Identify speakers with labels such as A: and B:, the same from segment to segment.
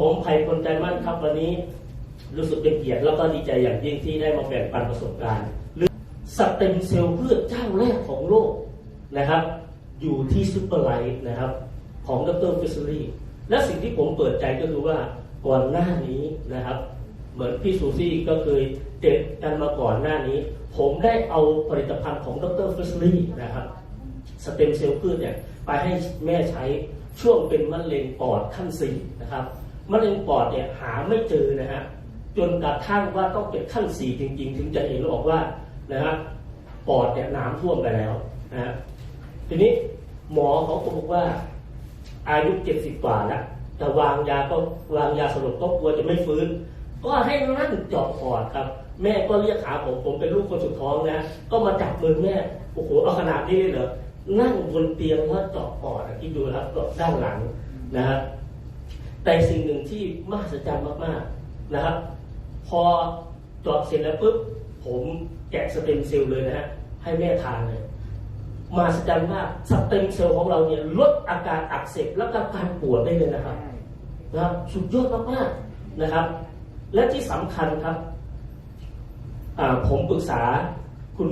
A: ผมไผ่คนใจมั่นครับวันนี้ รู้สึกเป็นเกียรติแล้วก็ดีใจอย่างยิ่งที่ได้มาแบ่งปันประสบการณ์เรื่อสเต็มเซลล์พืชเจ้าแรกของโลกนะครับ อยู่ที่ซูเปอร์ไลท์นะครับ ของดรฟิสซิลี่และสิ่งที่ผมเปิดใจก็คือว่าก่อนหน้านี้นะครับ เหมือนพี่ซูซี่ก็เคยเด็ดกันมาก่อนหน้านี้ ผมได้เอาผลิตภัณฑ์ของดรฟิสซิลี่นะครับสเต็มเซลล์พืชเนี่ยไปให้แม่ใช้ช่วงเป็นมะเร็งปอดขั้นสี่นะครับ มะเร็งปอดเนี่ยหาไม่เจอนะฮะจนกระทั่งว่าต้องเป็นขั้นสี่จริง ๆ ถึงจะเห็นออกว่านะฮะปอดเนี่ยน้ำท่วมไปแล้วนะฮะทีนี้หมอเขาก็บอกว่า อายุเจ็ดสิบกว่าแล้วแต่วางยาก็วางยาสลบก็กลัวจะไม่ฟื้น ก็ให้นั่งเจาะปอดครับ แม่ก็เรียกหาผมผมเป็นลูกคนสุดท้องนะ ก็มาจับมือแม่โอ้โหเอาขนาดนี้เลยเหรอนั่งบนเตียงว่าเจาะปอดอะคิดดูนะครับเจาะด้านหลังนะครับ แต่สิ่งหนึ่งที่มหัศจรรย์มากๆนะครับ พอจาะเสร็จแล้วปุ๊บผมแกะสเต็มเซลล์เลยนะฮะให้แม่ทานเลยมหัศจรรย์มากสเต็มเซลล์ของเราเนี่ยลดอาการอักเสบและก็การปวดได้เลยนะครับนะครับสุดยอดมากๆนะครับ และที่สำคัญครับผมปรึกษาคุณ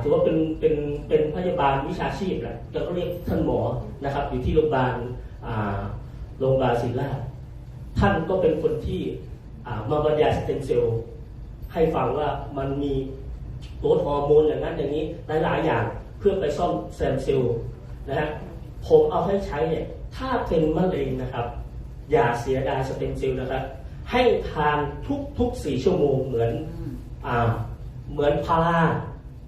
A: ถือว่าเป็นเป็นเป็นพยาบาลวิชาชีพแหละแล้วก็เรียกท่านหมอนะครับ อยู่ที่โรงพยาบาล โรงพยาบาลศิริราชท่านก็เป็นคนที่มาบรรยายสเต็มเซลล์ให้ฟังว่ามันมีตัวฮอร์โมนอย่างนั้นอย่างนี้หลายๆอย่างเพื่อไปซ่อมแซมเซลล์นะฮะผมเอาให้ใช้เนี่ยถ้าเป็นมะเร็งนะครับ อย่าเสียดายสเต็มเซลล์นะครับ ให้ทานทุกทุกสี่ชั่วโมงเหมือนอ่าเหมือนพารา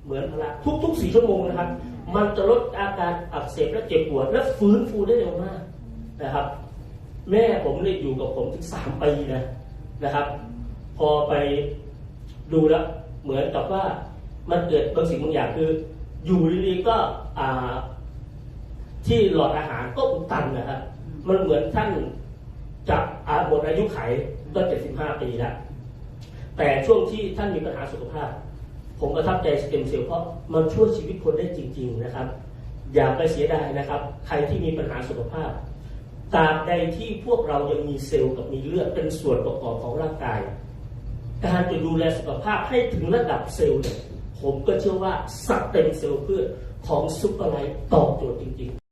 A: เหมือนพาราทุกทุกสี่ชั่วโมงนะครับ มันจะลดอาการอักเสบและเจ็บปวดและฟื้นฟูได้เร็วมากนะครับ แม่ผมเนี่ยอยู่กับผมถึงสามปีนะนะครับ พอไปดูแล้วเหมือนกับว่ามันเกิดบางสิ่งบางอย่างคือ อยู่ดีๆก็ที่หลอดอาหารก็อุดตันนะครับมันเหมือนท่านจะอาหมดอายุไขก็75ปีแล้วแต่ช่วงที่ท่านมีปัญหาสุขภาพ ผมประทับใจสเต็มเซลล์เพราะมันช่วยชีวิตคนได้จริง ๆนะครับ อย่าไปเสียดายนะครับ ใครที่มีปัญหาสุขภาพ ตราบใดที่พวกเรายังมีเซลล์กับมีเลือดเป็นส่วนประกอบของร่างกาย การจะดูแลสุขภาพให้ถึงระดับเซลล์เนี่ยผมก็เชื่อว่าสเต็มเซลล์พืชของซุปเปอร์ไลท์ตอบโจทย์จริง ๆ